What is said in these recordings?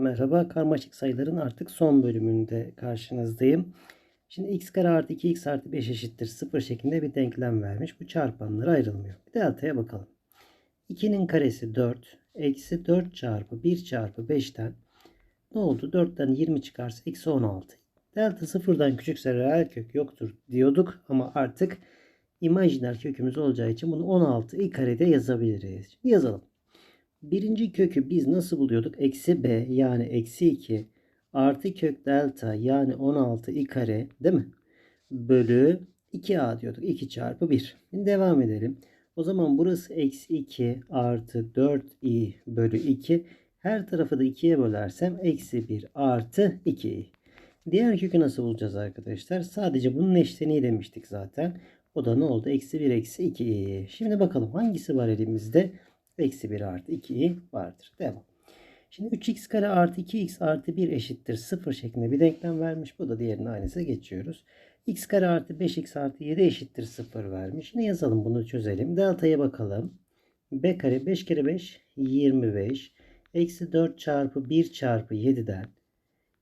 Merhaba, karmaşık sayıların artık son bölümünde karşınızdayım. Şimdi x kare artı 2x artı 5 eşittir 0 şeklinde bir denklem vermiş. Bu çarpanlara ayrılmıyor. Bir delta'ya bakalım. 2'nin karesi 4. Eksi 4 çarpı 1 çarpı 5'ten ne oldu? 4'ten 20 çıkarsa eksi 16. Delta sıfırdan küçükse reel kök yoktur diyorduk ama artık imajiner kökümüz olacağı için bunu 16 i karede yazabiliriz. Şimdi yazalım. Birinci kökü biz nasıl buluyorduk? Eksi b yani eksi 2 artı kök delta yani 16 i kare değil mi? Bölü 2a diyorduk. 2 çarpı 1. Şimdi devam edelim. O zaman burası eksi 2 artı 4i bölü 2. Her tarafı da 2'ye bölersem eksi 1 artı 2i. Diğer kökü nasıl bulacağız arkadaşlar? Sadece bunun eşleniği demiştik zaten. O da ne oldu? Eksi 1 eksi 2i. Şimdi bakalım hangisi var elimizde? Eksi 1 artı 2i vardır. Devam. Şimdi 3x kare artı 2x artı 1 eşittir 0 şeklinde bir denklem vermiş. Bu da diğerinin aynısı geçiyoruz. x kare artı 5x artı 7 eşittir 0 vermiş. Ne yazalım bunu çözelim. Delta'ya bakalım. b kare 5 kere 5 25. Eksi 4 çarpı 1 çarpı 7'den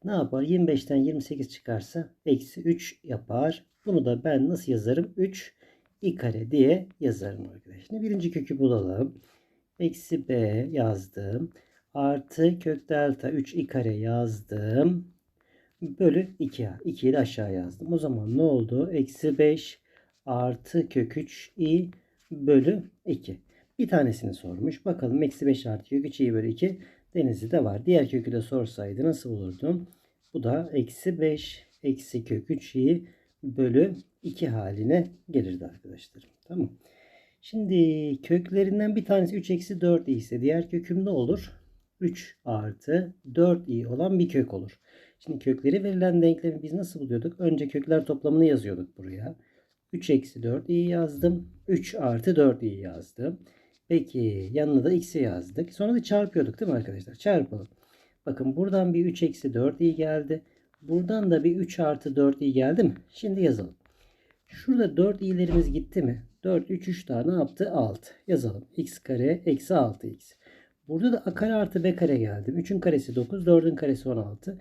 ne yapar? 25'ten 28 çıkarsa eksi 3 yapar. Bunu da ben nasıl yazarım? 3 i kare diye yazarım arkadaşlar. Şimdi birinci kökü bulalım. Eksi b yazdım. Artı kök delta 3 i kare yazdım. Bölü 2a. 2'yi de aşağı yazdım. O zaman ne oldu? Eksi 5 artı kök 3 i bölü 2. Bir tanesini sormuş. Bakalım eksi 5 artı kök 3 i bölü 2 denizli de var. Diğer kökü de sorsaydı nasıl bulurdum? Bu da eksi 5 eksi kök 3 i bölü 2 haline gelirdi arkadaşlarım. Tamam. Şimdi köklerinden bir tanesi 3 eksi 4 i ise diğer köküm ne olur? 3 artı 4 i olan bir kök olur. Şimdi kökleri verilen denklemi biz nasıl buluyorduk? Önce kökler toplamını yazıyorduk buraya. 3 eksi 4 i yazdım. 3 artı 4 i yazdım. Peki yanına da x'i yazdık. Sonra da çarpıyorduk değil mi arkadaşlar? Çarpalım. Bakın buradan bir 3 eksi 4 i geldi. Buradan da bir 3 artı 4 i geldi mi? Şimdi yazalım. Şurada 4 i'lerimiz gitti mi? 4, 3, 3 daha ne yaptı? 6. Yazalım. x kare eksi 6x. Burada da a kare artı b kare geldi. 3'ün karesi 9, 4'ün karesi 16.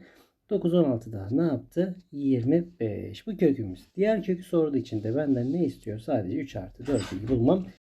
9, 16 daha ne yaptı? 25. Bu kökümüz. Diğer kökü sorduğu için de benden ne istiyor? Sadece 3 artı 4'ü bulmam